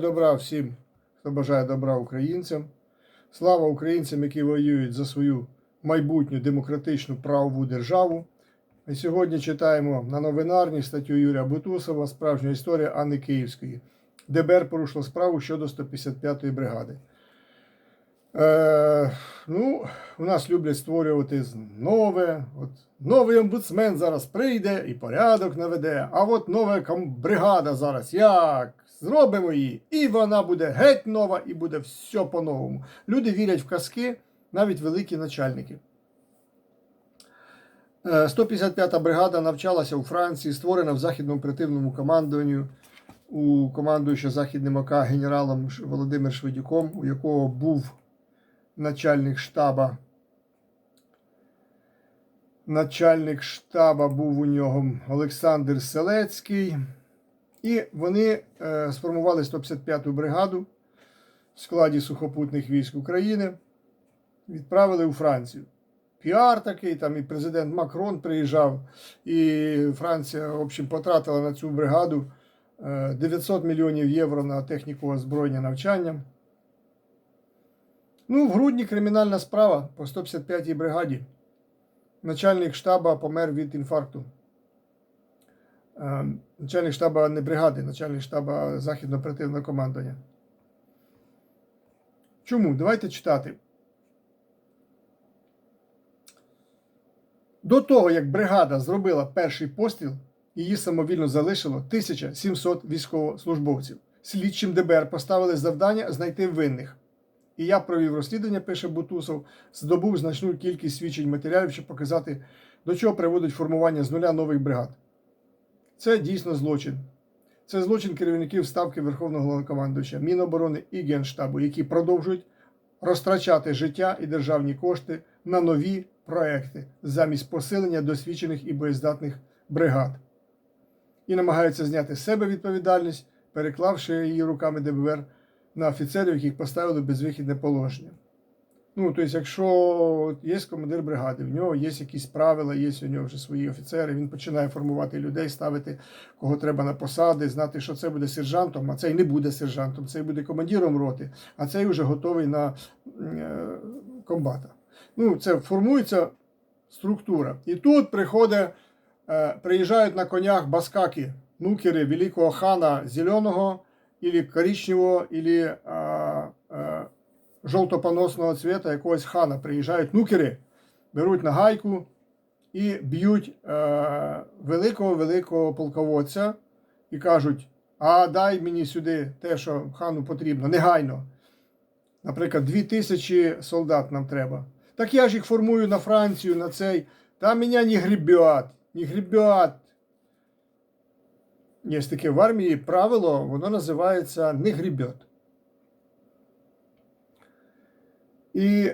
Добра всім, хто бажає добра українцям. Слава українцям, які воюють за свою майбутню демократичну правову державу. І сьогодні читаємо на новинарні статтю Юрія Бутусова Справжня історія Анни Київської. ДБР порушило справу щодо 155-ї бригади. Е, ну, у нас люблять створювати нове. От, новий омбудсмен зараз прийде і порядок наведе. А от нова бригада зараз як? Зробимо її, і вона буде геть нова, і буде все по-новому. Люди вірять в казки, навіть великі начальники. Е, 155-та бригада навчалася у Франції, створена в західному оперативному командуванні у командуюча Західним ОК генералом Володимир Шведюком, у якого був начальник штаба. Начальник штаба був у нього Олександр Селецький. І вони е, сформували 155-ту бригаду в складі сухопутних військ України, відправили у Францію. Піар такий, там і президент Макрон приїжджав, і Франція, в общем, потратила на цю бригаду е, 900 мільйонів євро на техніку озброєння навчання. Ну, в грудні кримінальна справа по 155-й бригаді. Начальник штаба помер від інфаркту. Е, Начальник штаба не бригади, начальник штаба Західного оперативного командування. Чому? Давайте читати. До того, як бригада зробила перший постріл, її самовільно залишило 1700 військовослужбовців. Слідчим ДБР поставили завдання знайти винних. І я провів розслідування, пише Бутусов, здобув значну кількість свідчень матеріалів, щоб показати, до чого приводить формування з нуля нових бригад. Це дійсно злочин. Це злочин керівників ставки Верховного Головнокомандуюча, Міноборони і Генштабу, які продовжують розтрачати життя і державні кошти на нові проекти замість посилення досвідчених і боєздатних бригад. І намагаються зняти з себе відповідальність, переклавши її руками ДБР на офіцерів, яких поставили безвихідне положення. Ну, тобто, якщо є командир бригади, в нього є якісь правила, є у нього вже свої офіцери, він починає формувати людей, ставити кого треба на посади, знати, що це буде сержантом, а цей не буде сержантом, цей буде командиром роти, а цей вже готовий на е, комбата. Ну, це формується структура. І тут приходить, е, приїжджають на конях баскаки, нукери великого хана зеленого, или коричневого, или а, а, жовтопоносного цвета якогось хана. Приїжджають нукери, беруть нагайку і б'ють великого-великого полководця і кажуть: а дай мені сюди те, що хану потрібно, негайно. Наприклад, дві тисячі солдат нам треба. Так я ж їх формую на Францію, на цей. Там мене не гребет, не гребет. Є таке в армії правило, воно називається не гребет. І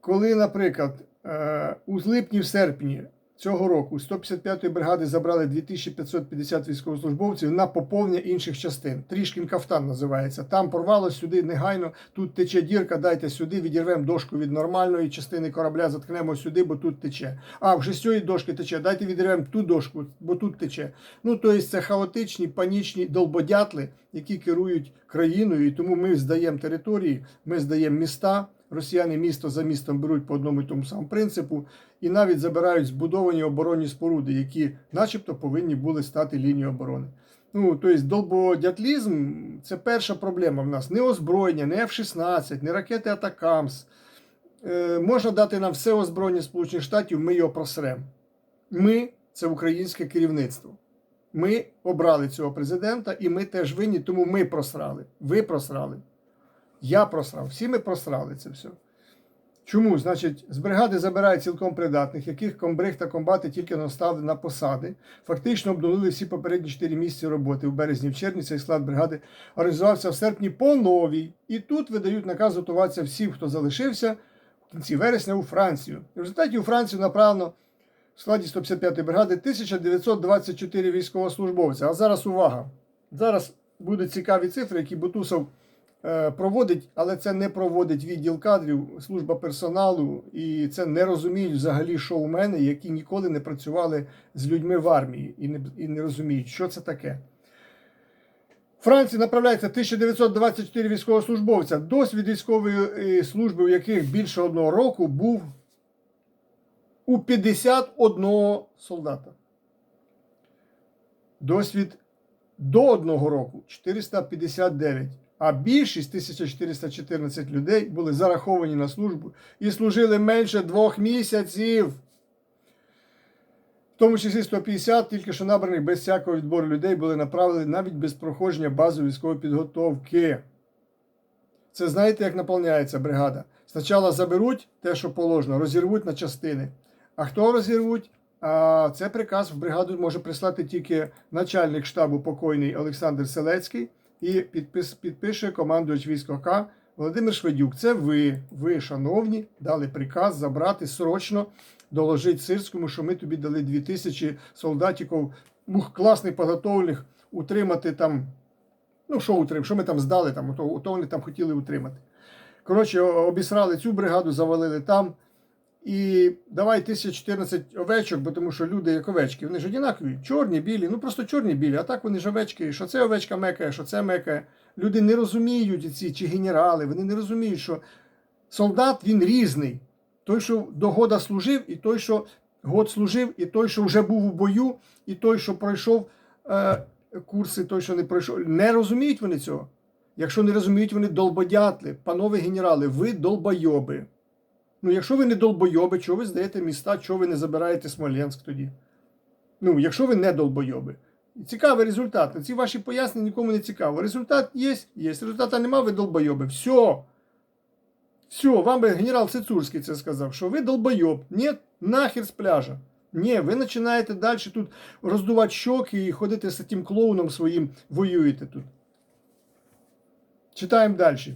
коли, наприклад, е, у липні в серпні цього року 155-ї бригади забрали 2550 військовослужбовців на поповнення інших частин. Трішкін кафтан називається. Там порвало сюди негайно, тут тече дірка, дайте сюди, відірвемо дошку від нормальної частини корабля, заткнемо сюди, бо тут тече. А вже з цієї дошки тече, дайте відірвемо ту дошку, бо тут тече. Ну, тобто це хаотичні, панічні долбодятли, які керують країною, і тому ми здаємо території, ми здаємо міста. Росіяни місто за містом беруть по одному і тому самому принципу, і навіть забирають збудовані оборонні споруди, які, начебто, повинні були стати лінією оборони. Ну, тобто, долбодятлізм це перша проблема в нас. Не озброєння, не F-16, не ракети Атакамс. Е, можна дати нам все озброєння Сполучених Штатів, ми його просремо. Ми це українське керівництво. Ми обрали цього президента, і ми теж винні, тому ми просрали. Ви просрали. Я просрав. Всі ми просрали це все. Чому? Значить, з бригади забирають цілком придатних, яких комбриг та комбати тільки наставили на посади. Фактично обнулили всі попередні 4 місяці роботи. В березні в червні цей склад бригади організувався в серпні по новій. І тут видають наказ готуватися всім, хто залишився в кінці вересня у Францію. В результаті у Францію направлено в складі 155-ї бригади 1924 військовослужбовця. А зараз увага! Зараз будуть цікаві цифри, які Бутусов проводить, але це не проводить відділ кадрів, служба персоналу, і це не розуміють взагалі, що у мене, які ніколи не працювали з людьми в армії і не, і не розуміють, що це таке. Франції направляється 1924 військовослужбовця. Досвід військової е, служби, у яких більше одного року, був у 51 солдата. Досвід до одного року 459. А більшість 1414 людей були зараховані на службу і служили менше двох місяців. В тому числі 150 тільки що набраних без всякого відбору людей були направлені навіть без проходження базової військової підготовки. Це знаєте, як наповняється бригада? Спочатку заберуть те, що положено, розірвуть на частини. А хто розірвуть? А це приказ в бригаду може прислати тільки начальник штабу покойний Олександр Селецький і підпис, підпише командувач військ ОК Володимир Шведюк. Це ви, ви, шановні, дали приказ забрати срочно, доложити Сирському, що ми тобі дали 2000 солдатиків, класних підготовлених, утримати там. Ну, що утримати, що ми там здали, там, то, то вони там хотіли утримати. Коротше, обісрали цю бригаду, завалили там. І давай 1014 овечок, бо тому що люди як овечки, вони ж однакові, чорні, білі, ну просто чорні білі, а так вони ж овечки, що це овечка мекає, що це мекає. Люди не розуміють ці чи генерали, вони не розуміють, що солдат він різний. Той, що до года служив, і той, що год служив, і той, що вже був у бою, і той, що пройшов е, курси, той, що не пройшов. Не розуміють вони цього. Якщо не розуміють, вони долбодятли. Панове генерали, ви долбойоби. Ну, якщо ви не долбойоби, чого ви здаєте міста, чого ви не забираєте Смоленськ тоді? Ну, якщо ви не долбойоби. Цікавий результат. Ці ваші пояснення нікому не цікаво. Результат є, є. Результата нема, ви долбойоби. Все. Все, вам би генерал Цицурський це сказав, що ви долбойоб. Ні, нахер з пляжа. Ні, ви починаєте далі тут роздувати щоки і ходити з тим клоуном своїм, воюєте тут. Читаємо далі.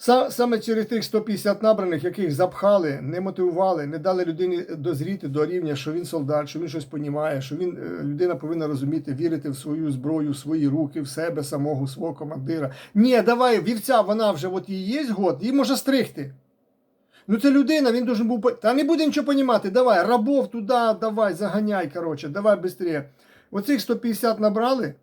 Са- Саме через тих 150 набраних, яких запхали, не мотивували, не дали людині дозріти до рівня, що він солдат, що він щось понімає, що він, е, людина повинна розуміти, вірити в свою зброю, в свої руки, в себе самого, свого командира. Ні, давай, вівця, вона вже от їй є год, її може стригти. Ну це людина, він должен був. Та не буде нічого понімати. Давай, рабов туди, давай, заганяй, коротше, давай швидше. Оцих 150 набрали,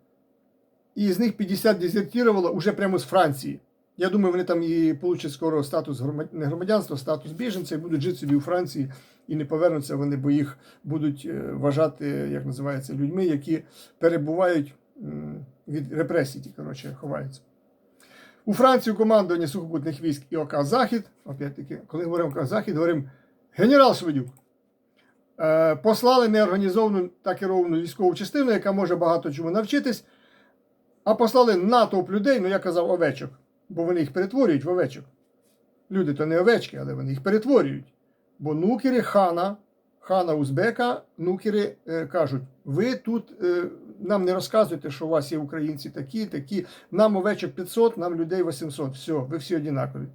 і з них 50 дезертірувало уже прямо з Франції. Я думаю, вони там і получать скоро статус не громадянства, статус біженця, і будуть жити собі у Франції і не повернуться вони, бо їх будуть е, вважати, як називається, людьми, які перебувають від репресій, ті, коротше, ховаються. У Франції командування сухопутних військ і ОК Захід, опять-таки, коли говоримо ОК Захід, говоримо генерал Шведюк. Е, послали неорганізовану та керовану військову частину, яка може багато чому навчитись, а послали натовп людей, ну я казав овечок, бо вони їх перетворюють в овечок. Люди то не овечки, але вони їх перетворюють. Бо нукери хана, хана Узбека, нукери е, кажуть: ви тут е, нам не розказуєте, що у вас є українці такі, такі, нам овечок 500, нам людей 800. Все, ви всі однакові.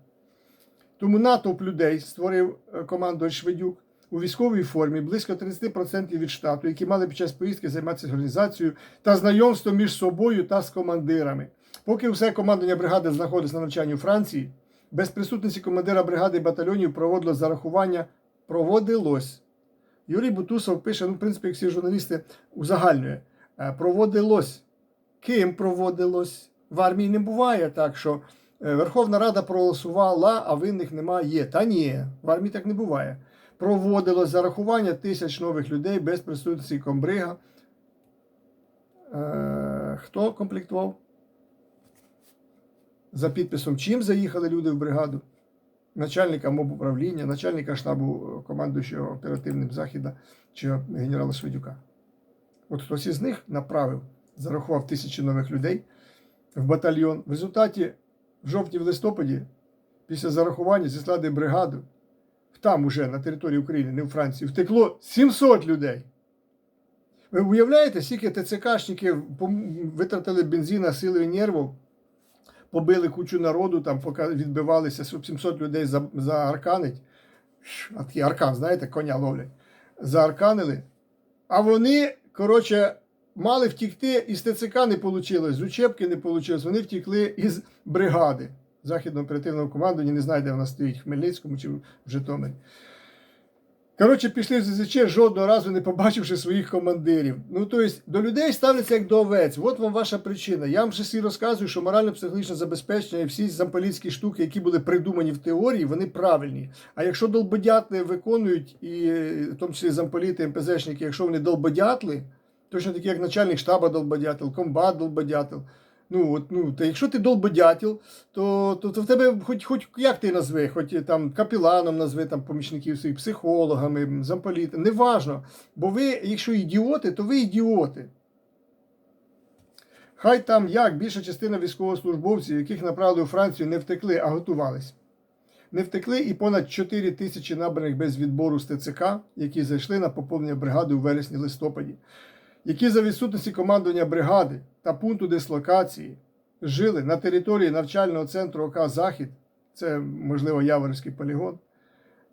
Тому натовп людей створив е, команду Шведюк у військовій формі близько 30% від штату, які мали під час поїздки займатися організацією та знайомством між собою та з командирами. Поки все командування бригади знаходиться на навчанні у Франції, без присутності командира бригади батальйонів проводилось зарахування. Проводилось. Юрій Бутусов пише, ну, в принципі, як всі журналісти узагальнює. Е, Проводилось. Ким проводилось? В армії не буває так, що е, Верховна Рада проголосувала, а винних немає. Та ні, в армії так не буває. Проводилось зарахування тисяч нових людей без присутності комбрига. Е, Хто комплектував? За підписом чим заїхали люди в бригаду? Начальника МОБ управління, начальника штабу е, командуючого оперативним Західа чи генерала Шведюка. От хтось із них направив, зарахував тисячі нових людей в батальйон. В результаті в жовтні в листопаді, після зарахування зі склади бригади, там уже на території України, не в Франції, втекло 700 людей. Ви уявляєте, скільки ТЦКшників витратили бензина, сили і нервів, побили кучу народу, там, відбивалися, щоб 700 людей за, заарканить. Ш, А такий аркан, знаєте, коня ловлять. Заарканили. А вони, коротше, мали втікти, із ТЦК не вийшло, з учебки не вийшло. Вони втекли із бригади західного оперативного командування, не знаю, де вона стоїть, в Хмельницькому чи в Житомирі. Коротше, пішли в ЗЗЧ, жодного разу не побачивши своїх командирів. Ну, тобто, до людей ставляться як до овець. От вам ваша причина. Я вам вже всі розказую, що морально-психологічне забезпечення і всі замполітські штуки, які були придумані в теорії, вони правильні. А якщо долбодятли виконують, і в тому числі замполіти, МПЗшники, якщо вони долбодятли, точно такі, як начальник штаба долбодятел, комбат долбодятел. Ну, от, ну, та якщо ти долбодятел, то, то, то в тебе хоч, хоч як ти назви, хоч там капіланом назви там помічників своїх, психологами, замполітами, неважно. Бо ви, якщо ідіоти, то ви ідіоти. Хай там як більша частина військовослужбовців, яких направили у Францію, не втекли, а готувались. Не втекли і понад 4 тисячі набраних без відбору з ТЦК, які зайшли на поповнення бригади у вересні-листопаді, які за відсутності командування бригади та пункту дислокації жили на території навчального центру ОК Захід, це, можливо, Яворівський полігон,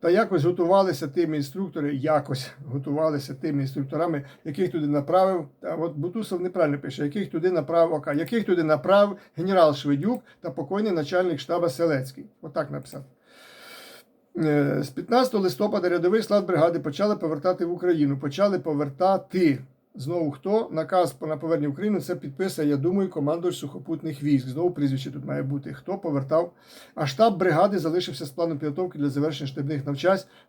та якось готувалися тими інструктори, якось готувалися тими інструкторами, яких туди направив. А от Бутусов неправильно пише, яких туди направив ОК, яких туди направив генерал Шведюк та покойний начальник штаба Селецький. Отак написав. Е, З 15 листопада рядовий склад бригади почали повертати в Україну. Почали повертати. Знову хто наказ на повернення в Україну це підписує, я думаю, командувач сухопутних військ. Знову прізвище тут має бути. Хто повертав? А штаб бригади залишився з планом підготовки для завершення штабних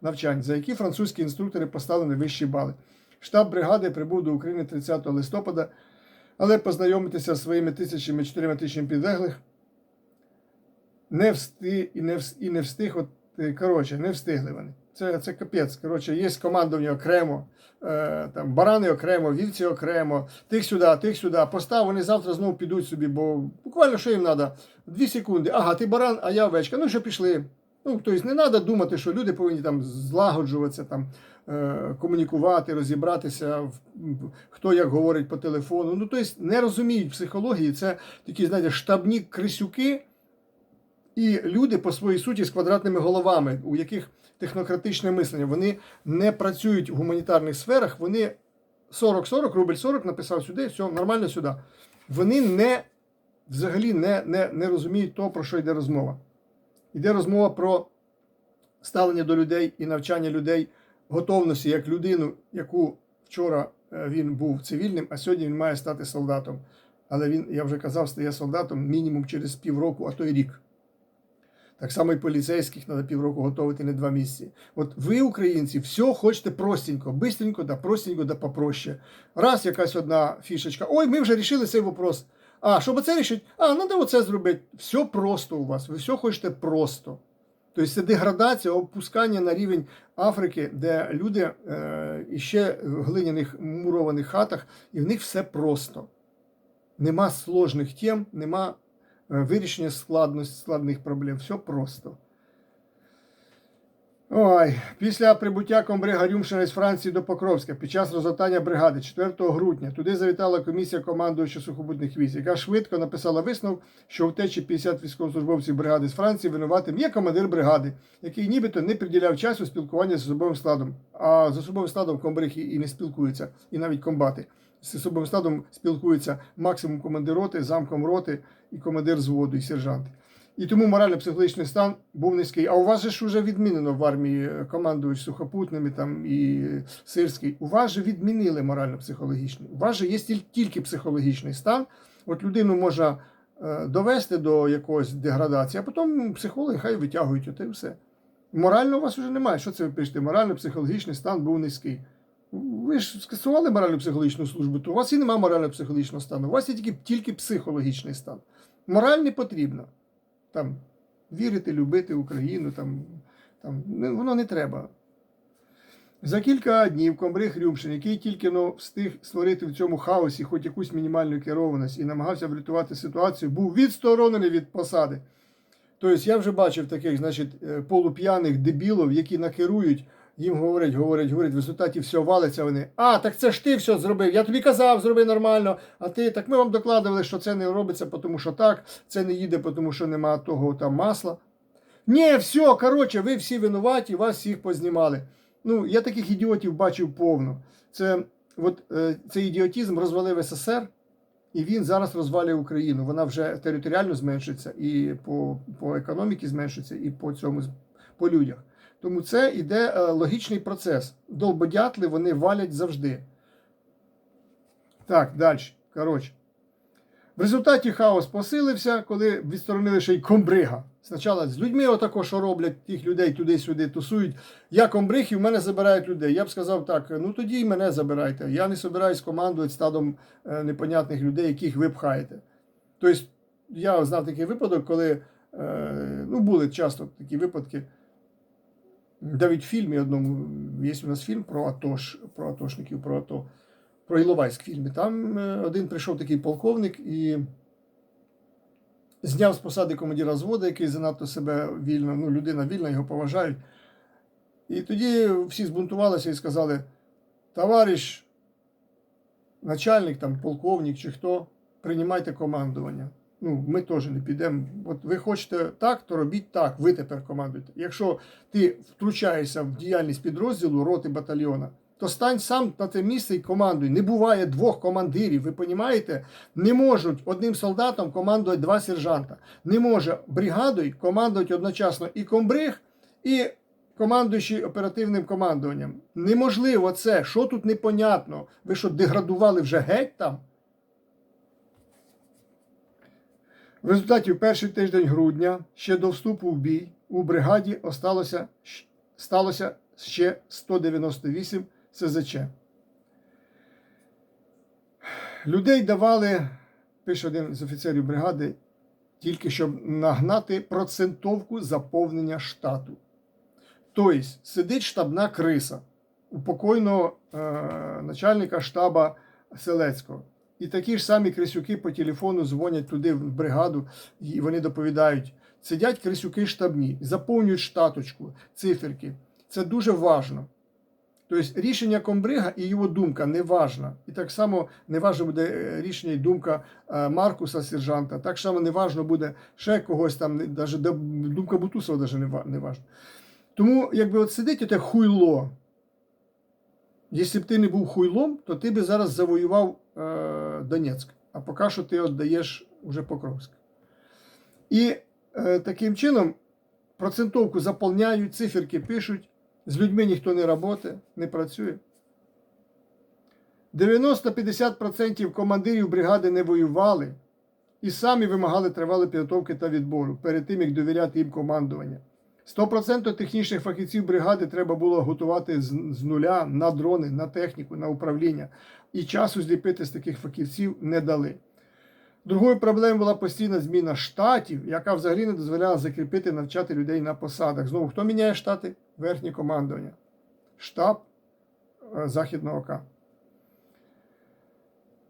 навчань, за які французькі інструктори поставили вищі бали. Штаб бригади прибув до України 30 листопада, але познайомитися зі своїми тисячами чотирма тисячами підлеглих не встиг, і не встиг. От, е, коротше, не встигли вони. Це, це капець. Коротше, є командування окремо, е, там барани окремо, вівці окремо, тих сюди, тих сюди. Постав, вони завтра знову підуть собі, бо буквально що їм треба? Дві секунди. Ага, ти баран, а я овечка. Ну що пішли. Ну, тобто не треба думати, що люди повинні там злагоджуватися, там, е, комунікувати, розібратися, хто як говорить по телефону. Ну, тобто не розуміють психології. Це такі, знаєте, штабні крисюки і люди по своїй суті з квадратними головами, у яких технократичне мислення. Вони не працюють в гуманітарних сферах, вони 40-40, рубль 40 написав сюди, все нормально сюди. Вони не взагалі не, не, не розуміють того, про що йде розмова. Йде розмова про ставлення до людей і навчання людей готовності як людину, яку вчора е, він був цивільним, а сьогодні він має стати солдатом. Але він, я вже казав, стає солдатом мінімум через півроку, а то й рік. Так само і поліцейських треба півроку готувати, не два місяці. От ви, українці, все хочете простенько, бистренько, да простенько, да попроще. Раз якась одна фішечка. Ой, ми вже рішили цей вопрос. А, щоб оце рішити, а, треба оце зробити. Все просто у вас, ви все хочете просто. Тобто це деградація, опускання на рівень Африки, де люди е, іще в глиняних мурованих хатах, і в них все просто. Нема сложних тем, нема вирішення складності, складних проблем. Все просто. Ой, після прибуття комбрига Рюмшина з Франції до Покровська під час розгортання бригади 4 грудня туди завітала комісія командуюча сухопутних військ, яка швидко написала висновок, що в течі 50 військовослужбовців бригади з Франції винуватим є командир бригади, який нібито не приділяв часу спілкування з особовим складом. А з особовим складом комбриг і не спілкуються, і навіть комбати. З особовим складом спілкуються максимум командир роти, замком роти і командир зводу, і сержанти. І тому морально-психологічний стан був низький. А у вас же ж вже відмінено в армії е, сухопутними там і сирський. У вас же відмінили морально-психологічний. У вас же є тільки психологічний стан. От людину можна е, довести до якогось деградації, а потім психологи хай витягують оте і все. Морально у вас вже немає. Що це ви пишете? Морально-психологічний стан був низький. Ви ж скасували морально-психологічну службу, то у вас і немає морально-психологічного стану. У вас є тільки, тільки психологічний стан. Мораль не потрібно там вірити, любити Україну, там, там воно не треба. За кілька днів комбриг Рюмшин, який тільки но встиг створити в цьому хаосі хоч якусь мінімальну керованість і намагався врятувати ситуацію, був відсторонений від посади. Тобто я вже бачив таких, значить, е, полуп'яних дебілів, які накерують, їм говорять, говорять, говорять, в результаті все валиться вони. А, так це ж ти все зробив. Я тобі казав, зроби нормально. А ти так ми вам докладували, що це не робиться, тому що так, це не їде, тому що нема того там масла. Ні, все, коротше, ви всі винуваті, вас всіх познімали. Ну, я таких ідіотів бачив повно. Це, от, е, цей ідіотізм розвалив СССР, і він зараз розвалює Україну. Вона вже територіально зменшиться, і по, по економіці зменшиться, і по цьому по людях. Тому це іде е, логічний процес. Долбодятли вони валять завжди. Так, далі. Коротше. В результаті хаос посилився, коли відсторонили ще й комбрига. Спочатку з людьми отако, що роблять, тих людей туди-сюди тусують. Я комбриг і в мене забирають людей. Я б сказав так: ну тоді і мене забирайте. Я не собираюсь командувати стадом е, непонятних людей, яких ви пхаєте. Тобто, я знав такий випадок, коли е, ну, були часто такі випадки. Навіть в фільмі одному є у нас фільм про Атош, про атошників, про АТО, про Іловайськ фільмі. Там е, один прийшов такий полковник і зняв з посади командира зводу, який занадто себе вільно, ну, людина вільна, його поважають. І тоді всі збунтувалися і сказали: товариш, начальник, там, полковник чи хто, приймайте командування. Ну, ми теж не підемо. От ви хочете так, то робіть так, ви тепер командуєте. Якщо ти втручаєшся в діяльність підрозділу роти батальйона, то стань сам на те місце і командуй. Не буває двох командирів. Ви розумієте? Не можуть одним солдатом командувати два сержанта. Не може бригадою командувати одночасно і комбриг, і командуючий оперативним командуванням. Неможливо це. Що тут непонятно? Ви що, деградували вже геть там? В результаті в перший тиждень грудня ще до вступу в бій у бригаді осталося, сталося ще 198 СЗЧ. Людей давали, пише один з офіцерів бригади, тільки щоб нагнати процентовку заповнення штату. Тобто сидить штабна криса у покойного е, начальника штаба Селецького. І такі ж самі крисюки по телефону дзвонять туди в бригаду, і вони доповідають: сидять крисюки штабні, заповнюють штаточку, циферки. Це дуже важно. Тобто рішення комбрига і його думка не важна. І так само не важно буде е, рішення і думка е, Маркуса сержанта, так само не важно буде ще когось там, навіть думка Бутусова навіть не важна. Тому, якби от сидить оте хуйло. Якщо б ти не був хуйлом, то ти би зараз завоював Донецьк, а поки що ти віддаєш уже Покровськ. І е, таким чином процентовку заповняють, циферки пишуть, з людьми ніхто не працює, не працює. 90-50% командирів бригади не воювали і самі вимагали тривали підготовки та відбору перед тим, як довіряти їм командування. 100% технічних фахівців бригади треба було готувати з, нуля на дрони, на техніку, на управління. І часу зліпити з таких фахівців не дали. Другою проблемою була постійна зміна штатів, яка взагалі не дозволяла закріпити, навчати людей на посадах. Знову, хто міняє штати? Верхнє командування. Штаб е, Західного ОК.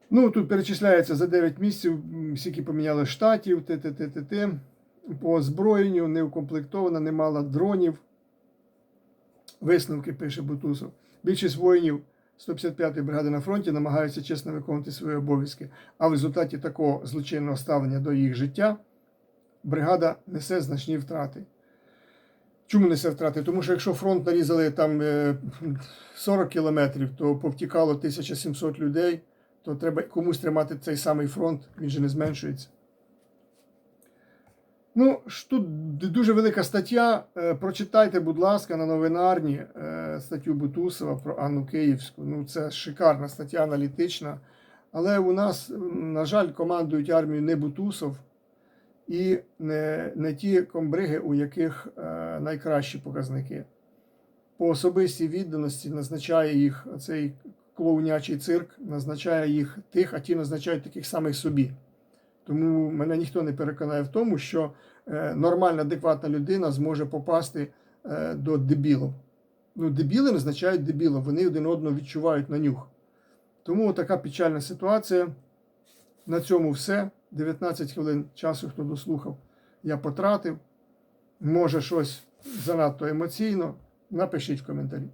Ну, тут перечисляється за 9 місяців, скільки поміняли штатів, т-т-т-т-т по озброєнню не укомплектована, не мала дронів. Висновки пише Бутусов. Більшість воїнів 155-ї бригади на фронті намагаються чесно виконувати свої обов'язки, а в результаті такого злочинного ставлення до їх життя бригада несе значні втрати. Чому несе втрати? Тому що якщо фронт нарізали там 40 кілометрів, то повтікало 1700 людей, то треба комусь тримати цей самий фронт, він же не зменшується. Ну, ж тут дуже велика стаття. Е, прочитайте, будь ласка, на новинарні е, статтю Бутусова про Анну Київську. Ну, це шикарна стаття аналітична. Але у нас, на жаль, командують армію не Бутусов і не не ті комбриги, у яких е, найкращі показники. По особистій відданості назначає їх цей клоунячий цирк, назначає їх тих, а ті назначають таких самих собі. Тому мене ніхто не переконає в тому, що е, нормальна, адекватна людина зможе попасти е, до дебілів. Ну, дебіли означають дебілом, вони один одного відчувають на нюх. Тому така печальна ситуація. На цьому все. 19 хвилин часу, хто дослухав, я потратив. Може щось занадто емоційно. Напишіть в коментарі.